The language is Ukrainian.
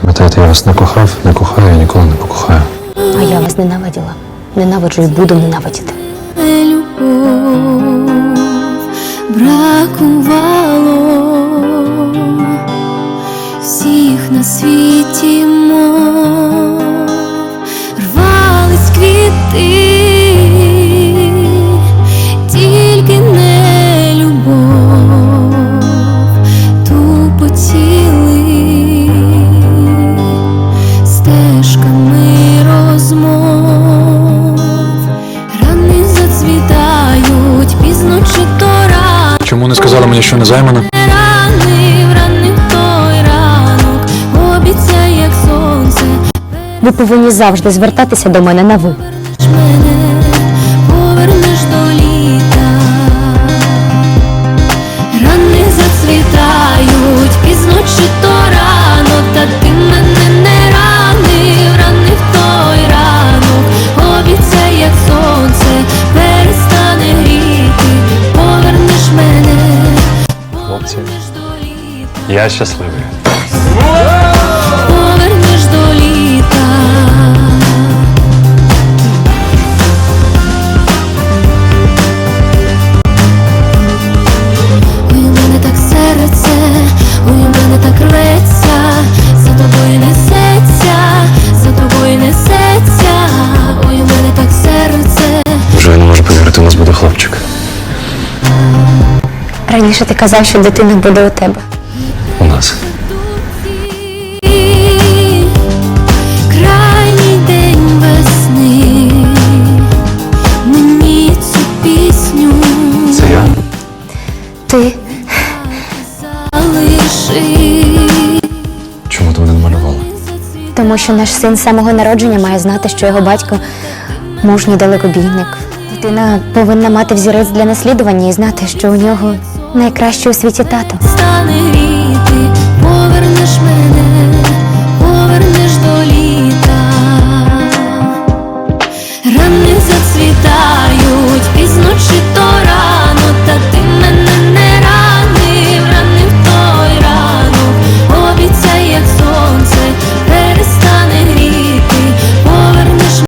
Пам'ятаєте, я вас не кохав, не кохаю і ніколи не покохаю. А я вас ненавиділа. Ненавиджу і буду ненавидіти. любов бракувало всіх на світі сказали мені, що не займана? Ви повинні завжди звертатися до мене на ви. повернеш до літа. Рани зацвітають пізно чи то я щасливий. повернеш до літа. Ой, у мене так серце, ой, у мене так рветься, за тобою несеться, за тобою несеться, ой, у мене так серце. Вже я не можу повірити, у нас буде хлопчик. Раніше ти казав, що дитина буде у тебе. У нас. Крайній день весни, мені цю пісню Це я. Ти. Чому ти мене намалювала? тому, що наш син з самого народження має знати, що його батько мужній далекобійник. Дитина повинна мати взірець для наслідування і знати, що у нього найкращий у світі тато. світають, пізно чи то рано та